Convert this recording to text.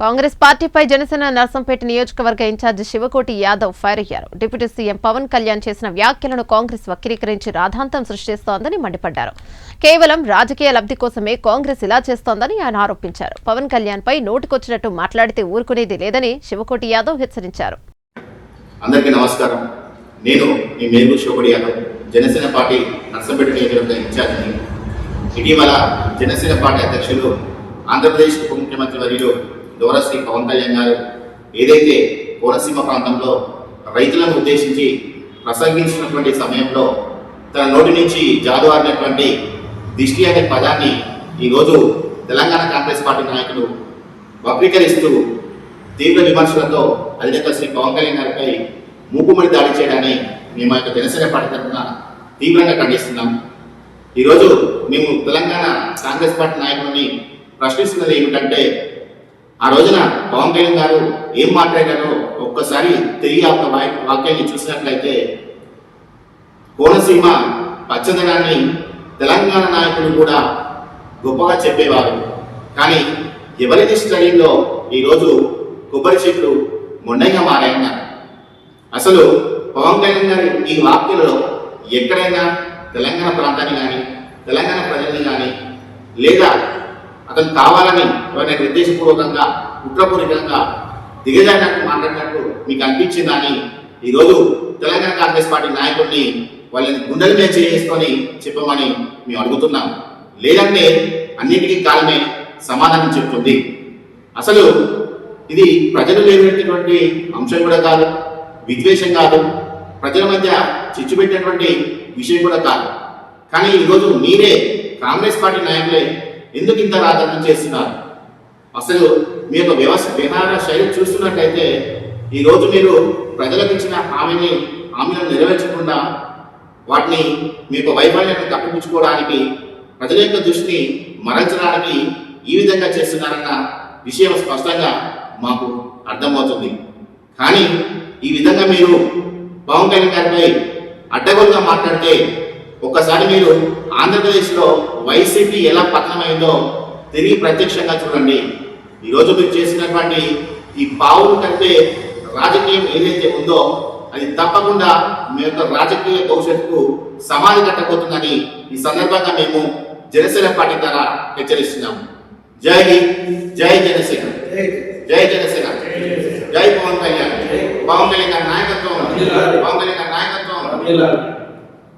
కాంగ్రెస్ పార్టీపై జనసేన నర్సంపేట నియోజకవర్గ ఇన్ఛార్జి శివకోటి యాదవ్ ఫైర్ అయ్యారు. డిప్యూటీ సీఎం పవన్ కళ్యాణ్ చేసిన వ్యాఖ్యలను కాంగ్రెస్ వక్రీకరించి రాధాంతం సృష్టిస్తోందని మండిపడ్డారు. కేవలం రాజకీయ లబ్ధి కోసమే కాంగ్రెస్ ఇలా చేస్తోందని ఆయన ఆరోపించారు. పవన్ కళ్యాణ్ పై మాట్లాడితే ఊరుకునేది లేదని శివకోటి యాదవ్ హెచ్చరించారు. అందరికీ నమస్కారం. నేను మీ మేరు యాదవ్ జనసేన పార్టీ నర్సంపేట నియోజకవర్గ ఇన్ఛార్జిని. ఇటీవల జనసేన పార్టీ అధ్యక్షులు ఆంధ్రప్రదేశ్ ఉప ముఖ్యమంత్రి వర్యులు దోరశ్రీ పవన్ కళ్యాణ్ గారు ఏదైతే కోనసీమ ప్రాంతంలో రైతులను ఉద్దేశించి ప్రసంగించినటువంటి సమయంలో తన నోటి నుంచి జాదువారినటువంటి దిష్టి అనే పదాన్ని ఈరోజు తెలంగాణ కాంగ్రెస్ పార్టీ నాయకులు వక్రీకరిస్తూ తీవ్ర విమర్శలతో అధినేత శ్రీ పవన్ కళ్యాణ్ గారిపై మూకుమడి దాడి చేయడాన్ని మేము ఆ యొక్క జనసేన పార్టీ తరఫున తీవ్రంగా ఖండిస్తున్నాం. ఈరోజు మేము తెలంగాణ కాంగ్రెస్ పార్టీ నాయకుడిని ప్రశ్నిస్తున్నది ఏమిటంటే ఆ రోజున పవన్ కళ్యాణ్ గారు ఏం మాట్లాడారో ఒక్కసారి తిరిగి ఆ వాక్యాన్ని చూసినట్లయితే కోనసీమ పచ్చదనాన్ని తెలంగాణ నాయకులు కూడా గొప్పగా చెప్పేవారు. కానీ ఎవరిది స్టడీలో ఈరోజు కొబ్బరి చెట్లు మొండగా మారాయన్నారు అసలు పవన్ కళ్యాణ్ గారి ఈ వాక్యలో ఎక్కడైనా తెలంగాణ ప్రాంతాన్ని కానీ తెలంగాణ ప్రజల్ని కానీ లేదా అతను కావాలని ఎవరైనా నిర్దేశపూర్వకంగా కుట్రపూరితంగా దిగజారినట్టు మాట్లాడినట్టు మీకు అనిపించిందని ఈరోజు తెలంగాణ కాంగ్రెస్ పార్టీ నాయకుడిని వాళ్ళని గుండెల మీద చేసుకొని చెప్పమని మేము అడుగుతున్నాం. లేదంటే అన్నిటికీ కాలమే సమాధానం చెప్తుంది అసలు ఇది ప్రజలు లేనటువంటి అంశం కూడా కాదు విద్వేషం కాదు ప్రజల మధ్య చిచ్చు పెట్టినటువంటి విషయం కూడా కాదు. కానీ ఈరోజు మీరే కాంగ్రెస్ పార్టీ నాయకులే ఎందుకు ఇంత రాజకీయం చేస్తున్నారు? అసలు మీ యొక్క వ్యవస్థ విధాన శైలి చూస్తున్నట్లయితే ఈరోజు మీరు ప్రజలకు ఇచ్చిన హామీని హామీలను నెరవేర్చకుండా వాటిని మీ యొక్క వైఫల్యాన్ని కప్పిపుచ్చుకోవడానికి ప్రజల యొక్క దృష్టిని మరల్చడానికి ఈ విధంగా చేస్తున్నారన్న విషయం స్పష్టంగా మాకు అర్థమవుతుంది. కానీ ఈ విధంగా మీరు పవన్ కళ్యాణ్ గారిపై అడ్డగోలుగా మాట్లాడితే ఒక్కసారి మీరు ఆంధ్రప్రదేశ్లో వైసీపీ ఎలా పతనమైందో తిరిగి ప్రత్యక్షంగా చూడండి. ఈరోజు మీరు చేసినటువంటి ఈ పావులు కంటే రాజకీయం ఏదైతే ఉందో అది తప్పకుండా మీ యొక్క రాజకీయ భవిష్యత్తుకు సమాధి కట్టబోతుందని ఈ సందర్భంగా మేము జనసేన పార్టీ ద్వారా హెచ్చరిస్తున్నాము. జై హింద్ జై జనసేన. జై జనసేన. జై పవన్ కళ్యాణ్. పవన్ కళ్యాణ్ గారి నాయకత్వం. పవన్ కళ్యాణ్ గారి నాయకత్వం.